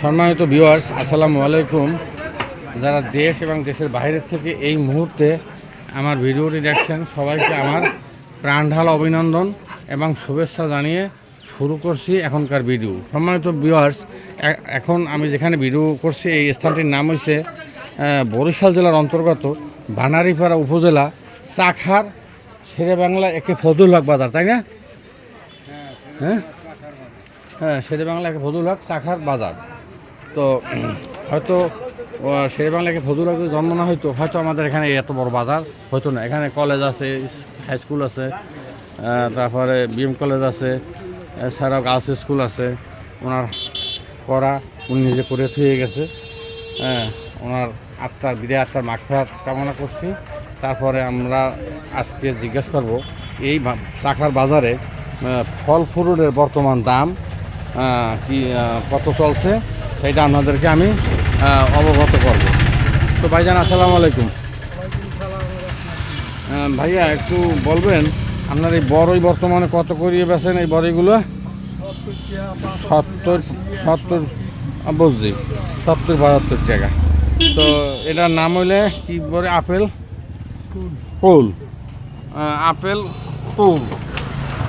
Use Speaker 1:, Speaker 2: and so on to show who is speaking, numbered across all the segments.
Speaker 1: সম্মানিত ভিউয়ার্স আসসালামু আলাইকুম। যারা দেশ এবং দেশের বাইরের থেকে এই মুহূর্তে আমার ভিডিওটি দেখছেন সবাইকে আমার প্রাণঢাল অভিনন্দন এবং শুভেচ্ছা জানিয়ে শুরু করছি এখনকার ভিডিও সম্মানিত ভিউয়ার্স এ- এখন আমি যেখানে ভিডিও করছি এই স্থানটির নাম আহ, বরিশাল জেলার অন্তর্গত বানারীপাড়া উপজেলা চাখার শেরে বাংলা একে ফজল হক বাজার তাই না? হ্যাঁ? হ্যাঁ শেরে বাংলা একে ফজল হক চাখার বাজার। তো, হয়তো শেরে বাংলাকে ফজল হক যদি জন্ম না হয়তো হয়তো আমাদের এখানে এত বড় বাজার হয়তো না। এখানে কলেজ আছে, হাই স্কুল আছে তারপরে বিএম কলেজ আছে, এছাড়াও গার্লস স্কুল আছে। ওনার করা উনি নিজে করে থুয়ে গেছে। হ্যাঁ ওনার আত্মার, বিদায় আত্মার মাখফাত কামনা করছি। তারপরে আমরা আজকে জিজ্ঞেস করব, এই চাকার বাজারে ফল ফ্রুটের বর্তমান দাম কি কত চলছে সেটা আপনাদেরকে আমি অবগত করব। তো ভাইজান আসসালামু আলাইকুম। ভাইয়া একটু বলবেন আপনার এই বড়ই বর্তমানে কত করিয়ে বেছেন এই বড়ইগুলো সত্তর সত্তর বুঝছি সত্তর বাহাত্তর টাকা। তো এটার নাম হইলে কি বলে? আপেল? কুল। আপেল কুল।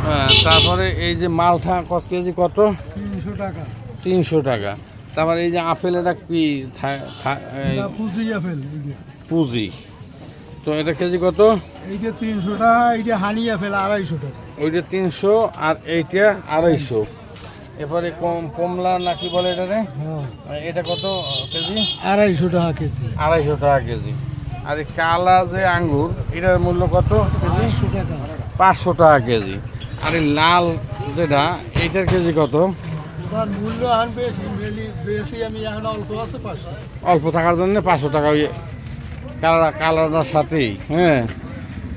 Speaker 1: আহ, তারপরে এই যে মালটা কত কেজি কত?
Speaker 2: তিনশো টাকা।
Speaker 1: তিনশো টাকা। তারপরে এই যে আপেল এটা কি
Speaker 2: পুঁজি আপেল
Speaker 1: পুঁজি। তো এটা কেজি কত?
Speaker 2: এইটা তিনশো টাকা এইটা হানি আপেল আড়াইশো টাকা।
Speaker 1: ওইটা তিনশো আর এইটা আড়াইশো। এরপরে কম কমলা নাকি বলে এটা রে
Speaker 2: হ্যাঁ
Speaker 1: এটা কত কেজি?
Speaker 2: আড়াইশো টাকা কেজি।
Speaker 1: আড়াইশো টাকা কেজি। আর কালা যে আঙ্গুর এটার মূল্য কত কেজি?
Speaker 2: পাঁচশো টাকা
Speaker 1: কেজি। আর এই লাল যেটা এইটার কেজি কত?
Speaker 2: মূল্য এখন বেশি বেশি আমি এখন অল্প আছে পাঁচশো।
Speaker 1: অল্প থাকার জন্য পাঁচশো টাকা ওই কালার কালারটার সাথেই হ্যাঁ।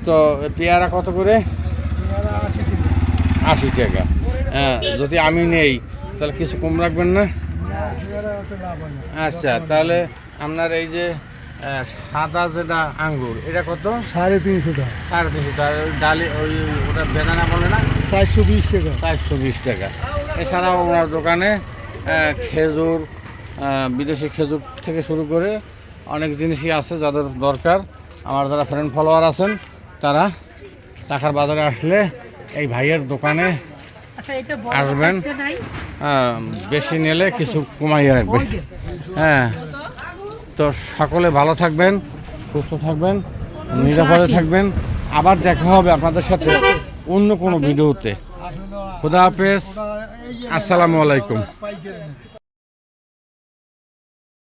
Speaker 1: তো পেয়ারা কত করে?
Speaker 2: আশি
Speaker 1: টাকা। হ্যাঁ যদি আমি নেই তাহলে কিছু কম রাখবেন না? আচ্ছা তাহলে আপনার এই যে সাদা যেটা আঙ্গুর এটা কত?
Speaker 2: সাড়ে তিনশো টাকা।
Speaker 1: সাড়ে তিনশো টাকা। ওই ডালি ওই ওটা বেদানা বলে না?
Speaker 2: চারশো বিশ টাকা।
Speaker 1: চারশো বিশ টাকা। এছাড়াও ওনার দোকানে খেজুর বিদেশি খেজুর থেকে শুরু করে অনেক জিনিসই আছে যাদের দরকার। আমার যারা ফ্রেন্ড ফলোয়ার আছেন তারা চাখার বাজারে আসলে এই ভাইয়ের দোকানে
Speaker 3: আচ্ছা
Speaker 1: আসবেন। বেশি নিলে কিছু কমাইয়ে রাখবে। হ্যাঁ। তো সকলে ভালো থাকবেন সুস্থ থাকবেন নিরাপদে থাকবেন। আবার দেখা হবে আপনাদের সাথে। অন্য কোনো ভিডিওতে। খুদা হাফেজ। আসসালামু আলাইকুম।